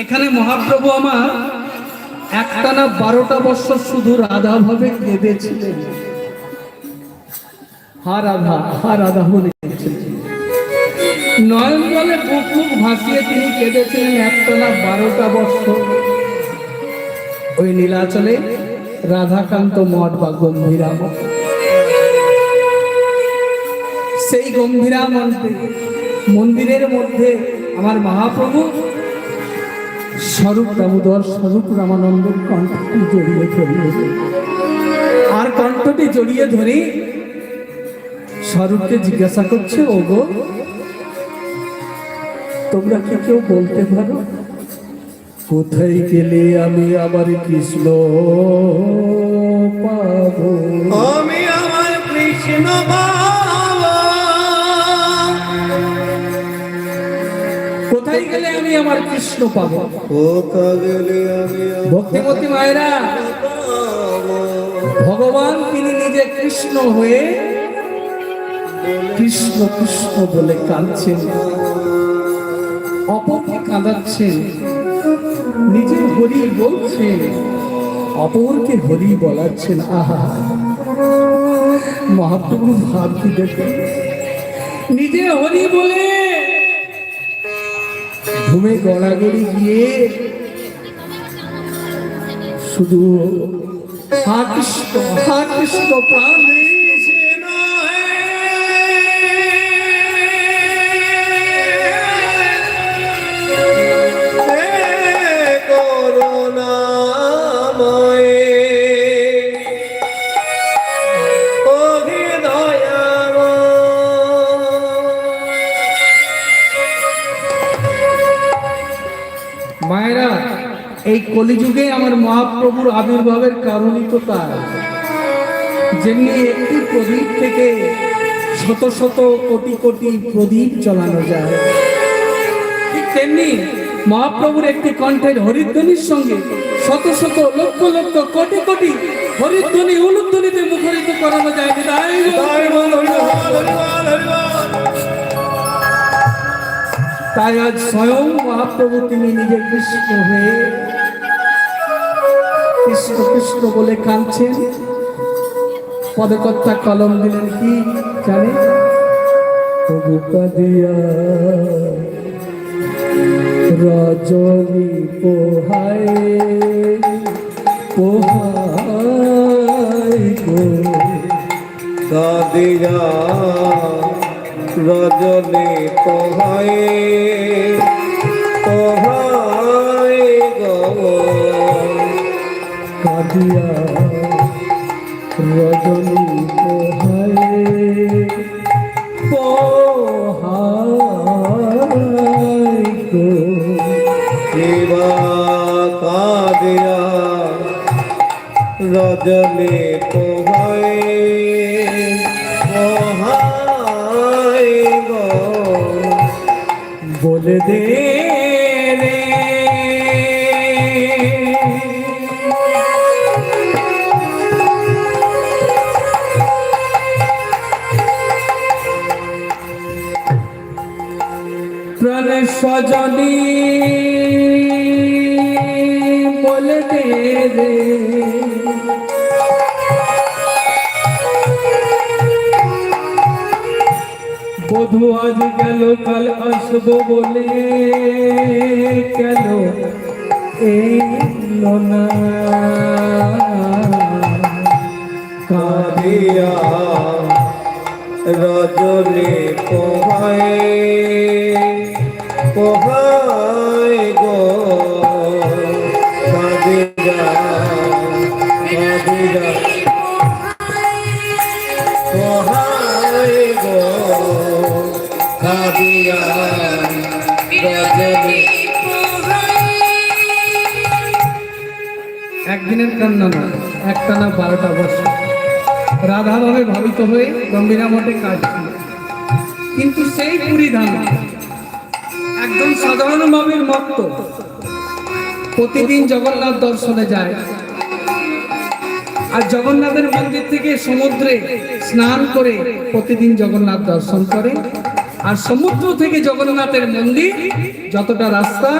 এখানে মহাপ্রভু আমার একটানা বারোটা বছর শুধু রাধা ভাবে কেঁদেছিলেন। হা রাধা হা রাধা বলে নয়ন জলে বুক ভাসিয়ে তিনি কেঁদেছিলেন একটানা বারোটা বছর। ওই নীলাচলে রাধাকান্ত মঠ বা গম্ভীরাম সেই গম্ভীরা মন্দির মন্দিরের মধ্যে আমার মহাপ্রভু স্বরূপ দামোদর স্বরূপ রামানন্দ কণ্ঠটি জড়িয়ে ধরিয়ে আর কণ্ঠটি জড়িয়ে ধরে স্বরূপকে জিজ্ঞাসা করছে ও গো তোমরা কি কেউ বলতে পারো? কোথায় গেলে আমি আবার কৃষ্ণ পাবো? আমি আমার কৃষ্ণ বাবা গেলে আমি আমার কৃষ্ণ পাবো। কোথা গেলে আমি ভক্তিমতী মায়েরা ভগবান তিনি নিজে কৃষ্ণ হয়ে কৃষ্ণ কৃষ্ণ বলে কাঁদছেন অপরকে কাঁদাচ্ছেন নিজে হরি বলছেন অপরকে হরি বলাচ্ছেন আহা। মহাপ্রভু ভাবটি দেখে নিজে হরি বলে ঘুমে গড়াগড়ি গিয়ে শুধু হা কৃষ্ণ হা কৃষ্ণ প্রাণ কলিযুগে আমার মহাপ্রভুর আবির্ভাবের কারণই তো তার। যেমনি একটি প্রদীপ থেকে শত শত কোটি কোটি প্রদীপ জ্বালানো যায়, ঠিক তেমনি মহাপ্রভুর একটি কণ্ঠের হরিধ্বনির সঙ্গে শত শত লক্ষ লক্ষ কোটি কোটি হরিধ্বনি উলুধ্বনিতে মুখরিত করানো যায়। তাই আজ স্বয়ং মহাপ্রভু তিনি নিজে কৃষ্ণ হয়ে কৃষ্ণ কৃষ্ণ বলে কাঁদছেন পদকর্তা কলম দিলেন কি জানে? রজনী পোহায় পোহায় রজনী তোহায় তোহায় কাঁদিয়া রজনী পোহায় পোহায় গো। শিবা রজনী তোহায় তোহায় বলে দে সজনী বলে দে রে। বধু আজ গেল, কাল আসব বলে। গেল এলো না কাদিয়া রজনী পোহায় পোহায় গো কাদিয়া কাদিয়া পোহায় গো কাদিয়া রজনী একদিনের কান্না না একটা না বারোটা বছর। রাধাভাবে ভাবিত হয়ে গম্ভীরা মঠে কাজ কিন্তু সেই পুরী ধাম একদম সাধারণ ভাবের মত প্রতিদিন জগন্নাথ দর্শনে যায়। আর জগন্নাথের মন্দির থেকে সমুদ্রে স্নান করে প্রতিদিন জগন্নাথ দর্শন করে। আর সমুদ্র থেকে জগন্নাথের মন্দির যতটা রাস্তা,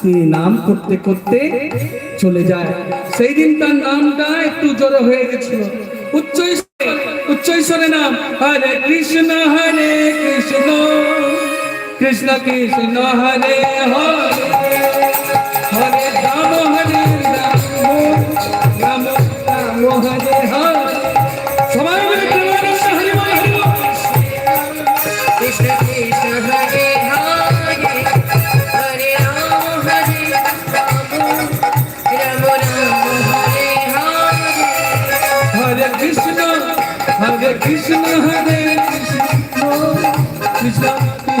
তিনি নাম করতে করতে চলে যায়। সেই দিন তার নামটা একটু জোরে হয়ে গেছিল। উচ্চ উচ্চ নাম, হরে কৃষ্ণ হরে কৃষ্ণ। কৃষ্ণ কৃষ্ণ হরে হরে হরে রাম হরে রাম রাম রাম হরে হরে সবাই। কৃষ্ণ কৃষ্ণ হরে হরে হরে রাম হরে রাম রাম রাম হরে। হরে হরে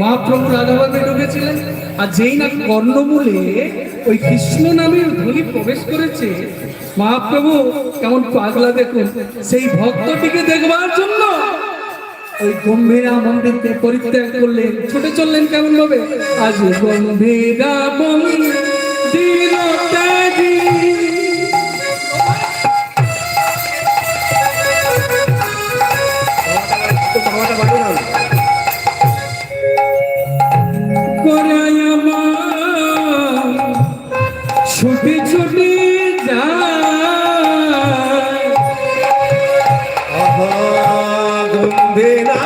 মহাপ্রভু রাধাবাদে ঢুকেছিলেন। আর যেই না কর্ণমূলে ওই কৃষ্ণ নামের ধ্বনি প্রবেশ করেছে, মহাপ্রভু কেমন পাগলা দেখুন, সেই ভক্তটিকে দেখবার জন্য ওই গম্ভীরা মন্দিরকে পরিত্যাগ করলেন। ছুটে চললেন কেমন ভাবে আজ গম্ভীরা মন্দির না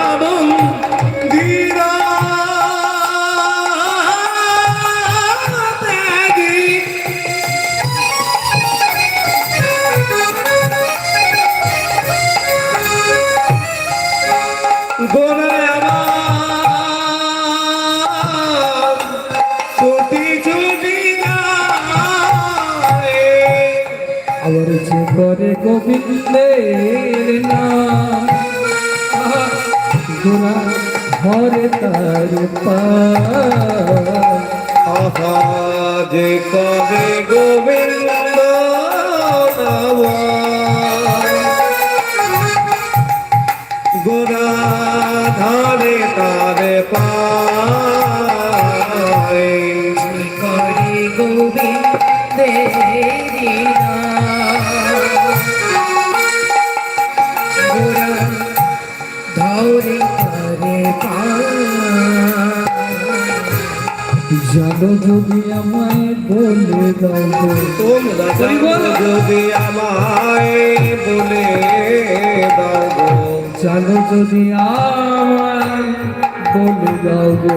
পা আহাজ কবে গোবিন্দ জানো যদি আমায় বলে দাও তোমরা যদি আমায় বলে দাও। জানো যদি আমায় বলে দাও গো।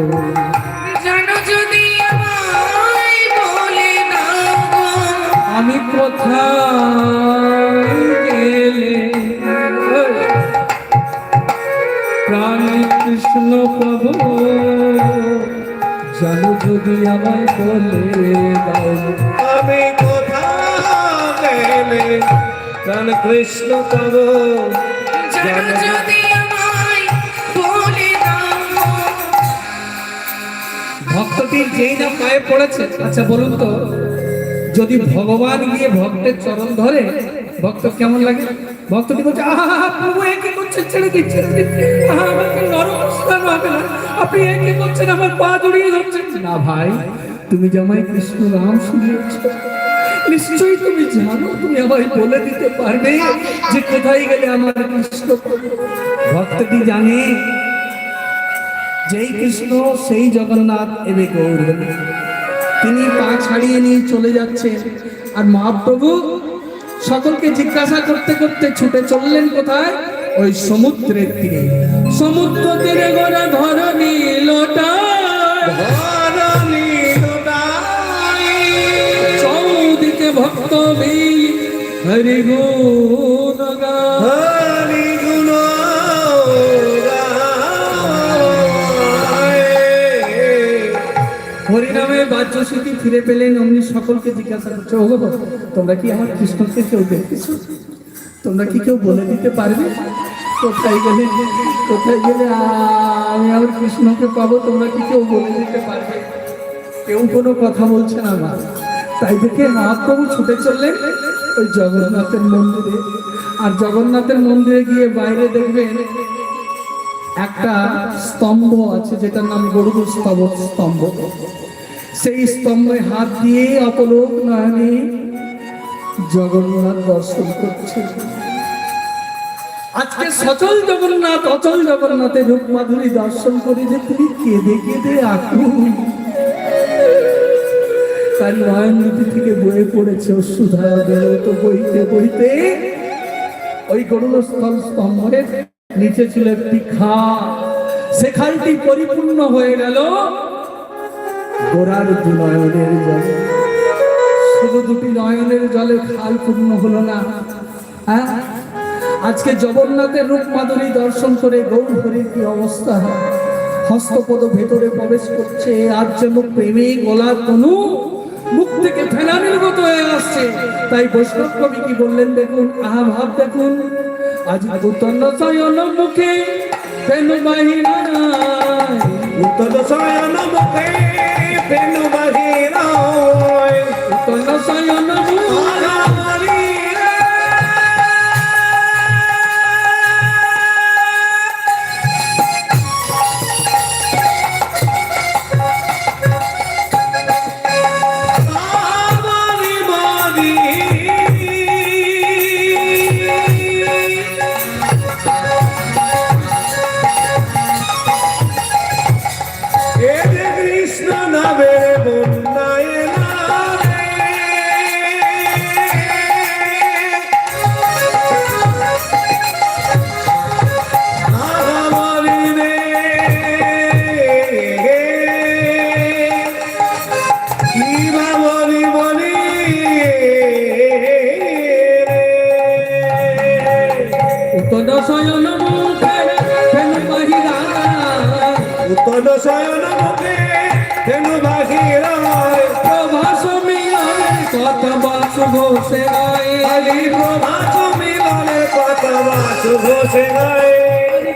জানো যদি আমায় বলে দাও আমি কোথায় গেলে? প্রাণে কৃষ্ণ পাব জানো যদি আমায় বলে দাও। আমি গেলে প্রাণ কৃষ্ণ তব ভক্তটি যেই না পায়ে পড়েছে আচ্ছা বলুন তো যদি ভগবান গিয়ে ভক্তের চরণ ধরে ভক্ত কেমন লাগে? ভক্তটি বলছে আহা প্রভু এ কি ছেড়ে দিন। আহা, আমাকে নরম স্থান হবে না। আপনি এ কি করছেন আমার পা জড়িয়ে ধরছেন। না ভাই, তুমি জামাই কৃষ্ণ নাম নিশ্চয়ই তুমি জানো, তুমি আমায় বলে দিতে পারবে যে কোথায় গেলে আমার কৃষ্ণ জানে যেই কৃষ্ণ, সেই জগন্নাথ এবে গৌর। তিনি পা ছাড়িয়ে নিয়ে চলে যাচ্ছেন। আর মহাপ্রভু সকলকে জিজ্ঞাসা করতে করতে ছুটে চললেন কোথায়? ওই সমুদ্রের তীরে। সমুদ্র তীরে গোরা হরি গুণ হরি গুণ। হরিনামে বাহ্য স্মৃতি ফিরে পেলেন অমনি সকলকে জিজ্ঞাসা করছে ও তোমরা কি আমার কৃষ্ণকে কেউ দেখেছ? তোমরা কি কেউ বলে দিতে পারবে? কোথায় গেলে কোথায় গেলে আমি আমার কৃষ্ণকে পাবো? তোমরা কি কেউ বলে দিতে পারবে? কেউ কোনো কথা বলছে না মা। তাই দেখে মহাপ্রভু ছুটে চললেন। ওই জগন্নাথের মন্দিরে। আর জগন্নাথের মন্দিরে গিয়ে বাইরে দেখবেন একটা স্তম্ভ আছে, যেটার নাম স্তম্ভ স্তম্ভ। সেই স্তম্ভে হাত দিয়ে অপলোক নয়নে জগন্নাথ দর্শন করছে। আজকে সচল জগন্নাথ, অচল জগন্নাথের রূপ মাধুরী দর্শন করে যে তুমি কেঁদে কেঁদে আকুল নয়ন দুটি থেকে বয়ে পড়েছে অসুধা তো বইতে বইতে। ওই গরুড় স্থল স্তম্ভের নিচে ছিল একটি খাল। সে খালটি পরিপূর্ণ হয়ে গেল গোড়ার দু নয়নের জল। শুধু দুটি নয়নের জলে খাল পূর্ণ হলো না। হ্যাঁ? আজকে জগন্নাথের রূপ মাধুরী দর্শন করে গৌর হরির কি অবস্থা? হস্তপদ ভেতরে প্রবেশ করছে। আর যেন প্রেমে গলার তনু মুখ থেকে ফেনানির মতো হয়ে আসছে। তাই বৈষ্ণব কবি কি বললেন দেখুন, আহা ভাব দেখুন। আজ উত্তন্ন সয়ন মুখে প্রেম বাহিনায় উত্তর সয়ন মুখে পেনু বাহিরায় ঘোষে গায়ে আলি প্রভাত মিলনের কথা বাস ঘোষে গায়ে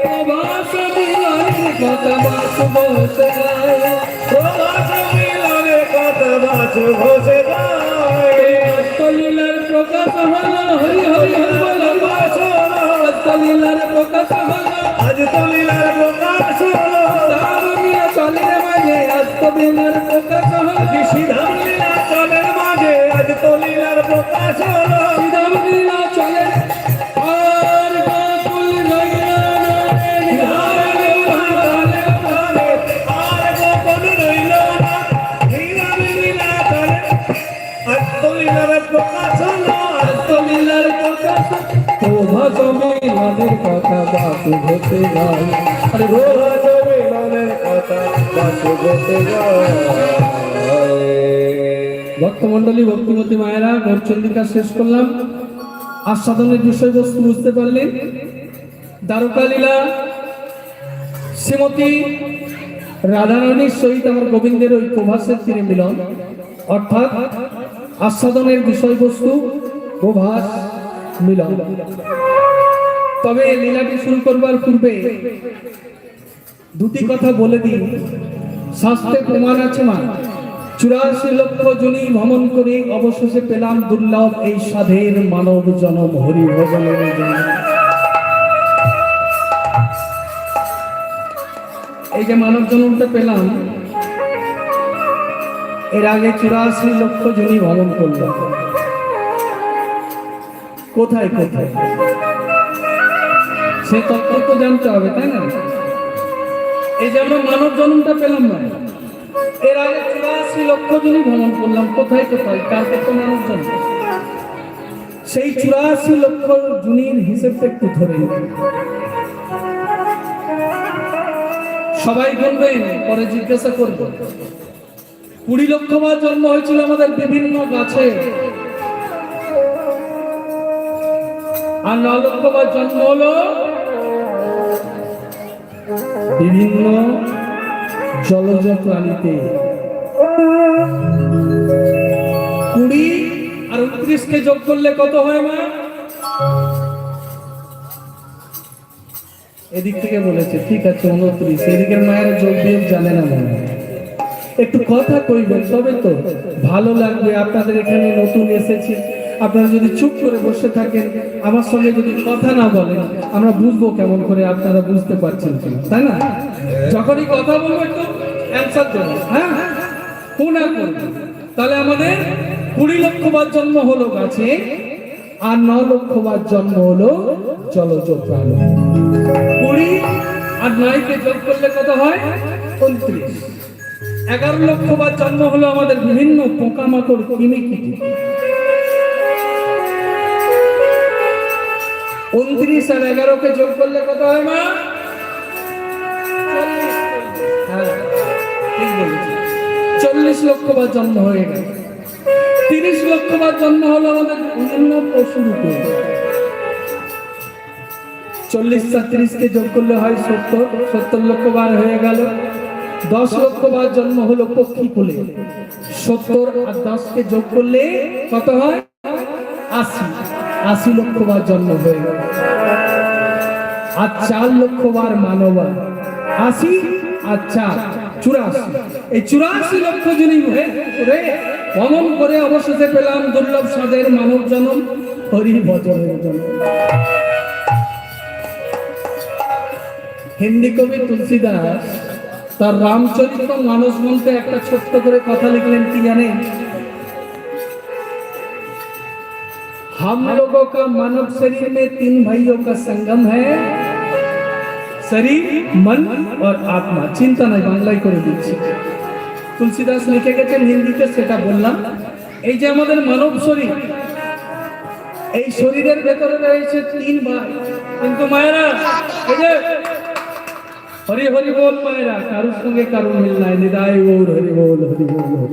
প্রভাস মিলনের কথা বাস ঘোষে গায়ে প্রভাত মিলনের কথা বাস ঘোষে গায়ে অষ্টলীলার প্রকাশ হলো। হরি হরি বল অষ্টলীলার প্রকাশ হলো আজ তলিলার প্রকাশ চলের মাঝে চলের মাঝে আজ তলিলার প্রকাশ হলো চলের না লীলা লীলা চলে আজ তলিলার প্রকাশ হলো অষ্টলীলার প্রকাশ প্রভাস কথা বাস ঘোষে গায়ে আরে ভক্তমন্ডলী ভক্তিমতী মায়েরা গৌরচন্দ্রিকা শেষ করলাম। আস্বাদনের বিষয়বস্তু বুঝতে পারলেন দ্বারকা লীলা, শ্রীমতী রাধারানীর সহিত আমার গোবিন্দের ওই প্রভাসের তীরে মিলন। অর্থাৎ আস্বাদনের বিষয়বস্তু, প্রভাস, মিলন। তবে লীলাটি শুরু করবার পূর্বে দুটি কথা বলে দিই। শাস্ত্রে প্রমাণ আছে মা। চুরাশি লক্ষ জনি ভ্রমণ করে অবশেষে পেলাম দুর্লভ এই সাধের মানব জনম হরি জন্য। এই যে মানব জনমটা পেলাম, এর আগে চুরাশি লক্ষ জনি ভ্রমণ করলাম কোথায় কোথায়? সে তত্ত্ব তো জানতে হবে, তাই না? এই যে আমরা মানব জন্মটা পেলাম না। এর আগে চুরাশি লক্ষ জনই ভ্রমণ করলাম, কোথায় কোথায় কার কত মানব জন্ম? সেই চুরাশি লক্ষ জুনির হিসেবটা একটু ধরে। সবাই বলবেন, পরে জিজ্ঞাসা করব। কুড়ি লক্ষ বার জন্ম হয়েছিল আমাদের বিভিন্ন গাছে। আর ন লক্ষ বার জন্ম হলো বিভিন্ন জলজ প্রাণীতে কুড়ি আর উনত্রিশকে যোগ করলে কত হয় মা এদিক থেকে বলেছে, ঠিক আছে, উনত্রিশ। এদিকের মায়ের যোগ বিয়োগ জানে না মনে একটু কথা কইবেন, তবে তো ভালো লাগবে। আপনাদের এখানে নতুন এসেছি। আপনারা যদি চুপ করে বসে থাকেন, আমার সঙ্গে যদি কথা না বলেন, আমরা বুঝব কেমন করে আপনারা বুঝতে পারছেন তাই না? যখনই কথা বলব একটু অ্যান্সার দেবো হ্যাঁ? কোন তাহলে আমাদের কুড়ি লক্ষ বার জন্ম হলো গাছে, আর ন লক্ষ বার জন্ম হলো জলজ প্রাণ। কুড়ি আর নয়কে যোগ করলে কত হয়? উনত্রিশ। এগারো লক্ষ বার জন্ম হলো আমাদের বিভিন্ন পোকামাকড় কিমি কিটি উনত্রিশ আর এগারোকে যোগ করলে কত হয়, মা? হ্যাঁ চল্লিশ লক্ষ বার জন্ম হয়ে গেল। তিরিশ লক্ষ বার জন্ম হলো আমাদের বিভিন্ন পশু রূপে চল্লিশ কে যোগ করলে হয় সত্তর। সত্তর লক্ষ বার হয়ে গেল। দশ লক্ষ বার জন্ম হলো পক্ষী কুলে। সত্তর আর দশকে যোগ করলে কত হয়? আশি। আশি লক্ষ বার জন্ম হয়ে গেল। আর চার লক্ষ বার মানবা। আশি আর চার, চুরাশি। এই চুরাশি লক্ষ হয়ে করে অমন করে অবশেষে পেলাম দুর্লভ সাদের মানব জনম হরি ভজনের জন্য হিন্দি কবি তুলসীদাস তার রামচরিত মানস গ্রন্থে একটা ছোট্ট করে কথা লিখলেন, কি জানেন? हम लोगों का मानव शरीर में तीन भाइयों का संगम है শরীর মন আর আত্মা চিন্তা নাই বাংলায় করে দিচ্ছি তুলসীদাস লিখে গেছেন হিন্দিতে সেটা বললাম এই যে আমাদের মানব শরীর এই শরীরের ভেতরে রয়েছে তিন ভাই কিন্তু মায়েরা এই যে হরি হরি বল মায়েরা কারোর সঙ্গে কারোর মিল নাই নিদায় ওর হরি বল হরি বল হরি বল।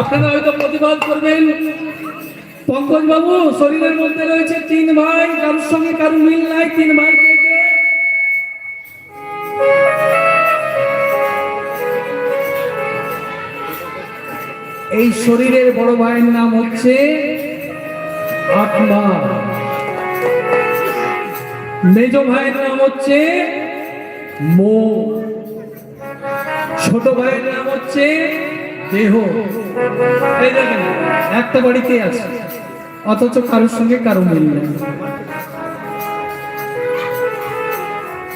আপনারা হয়তো প্রতিবাদ করবেন পঙ্কজ বাবু শরীরের মধ্যে রয়েছে তিন ভাই, কারোর সঙ্গে কারও মিল নাই, তিন ভাই? এই শরীরের বড় ভাইয়ের নাম হচ্ছে আত্মা মেজ ভাইয়ের নাম হচ্ছে মো। ছোট ভাইয়ের নাম হচ্ছে দেহ। এই দেখেন। একটা বাড়িতে আছে। অথচ কারোর সঙ্গে কারও মিল নেই।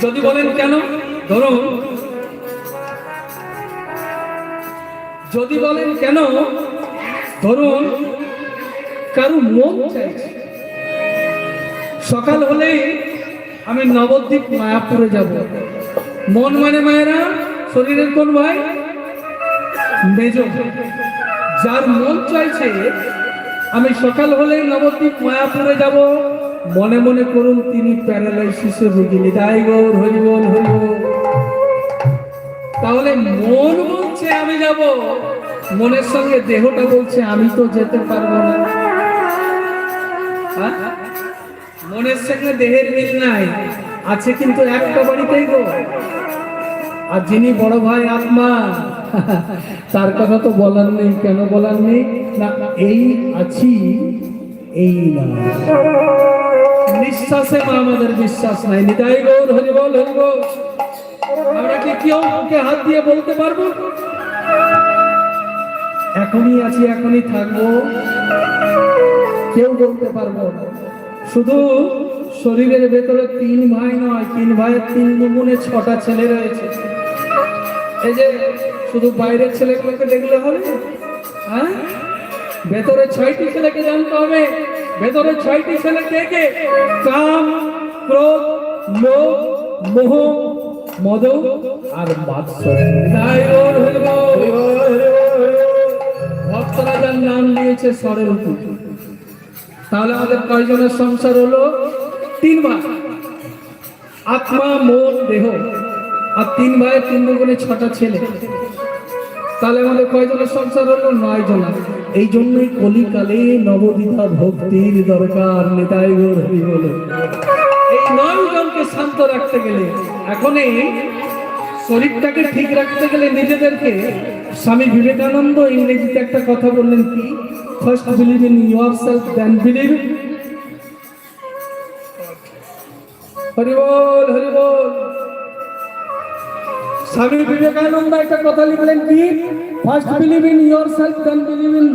যদি বলেন কেন? ধরুন। যদি বলেন কেন? ধরুন, কারও মন সকাল হলেই আমি নবদ্বীপ মায়াপুরে যাব। মন মানে মায়েরা, শরীরের কোন ভাই? মেজ যার মন চাইছে, আমি সকাল হলেই নবদ্বীপ মায়াপুরে যাব। মনে মনে করুন, তিনি প্যারালাইসিসের রোগী। নিতাই গৌর, হরিবল হরিবল। তাহলে মন বলছে, আমি যাব। মনের সঙ্গে দেহটা বলছে, আমি তো যেতে পারব না। হ্যাঁ? মনের সঙ্গে দেহের মিল নাই। আছে কিন্তু একটা বাড়িতেই গো। আর যিনি বড় ভাই, আত্মা তার কথা তো বলার নেই, কেন বলার নেই? না, এই আছি, এই নিঃশ্বাসে মা, আমাদের বিশ্বাস নাই। নিতাই গৌর, হরি বল, হরি আমরা কি কেউ ওকে হাত দিয়ে বলতে পারব? এখনই আছি, এখনই থাকব। কেউ বলতে পারব শুধু শরীরের ভেতরে তিন ভাই নয়, তিন ভাইয়ের তিন দুগুণে ছটা ছেলে রয়েছে। এই যে শুধু বাইরের ছেলেগুলোকে দেখলে হবে? হ্যাঁ? ভেতরে ছয়টি ছেলেকে জানতে হবে। ভেতরে ছয়টি ছেলে কে কে? কাম, ক্রোধ, লোভ, মোহ মদ আর ভক্তরা যার নাম দিয়েছে স্বরের উপর। তাহলে আমাদের কয়জনের সংসার হলো? তিন ভাই আত্মা, মন, দেহ। আর তিন ভাইয়ের তিন দুগুণে ছটা ছেলে। তাহলে আমাদের কয়জনের সংসার হলো? নয় জনা এই জন্যই কলিকালে নবদিতা ভক্তির দরকার, নেতাই গৌর বলে এই নয় জনকে শান্ত রাখতে গেলে, এখন এই শরীরটাকে ঠিক রাখতে গেলে নিজেদেরকে স্বামী বিবেকানন্দ ইংরেজিতে একটা কথা বললেন কি? First believe in yourself then believe Swami Vivekananda একটা কথা লিখলেন কি? First believe in yourself then believe in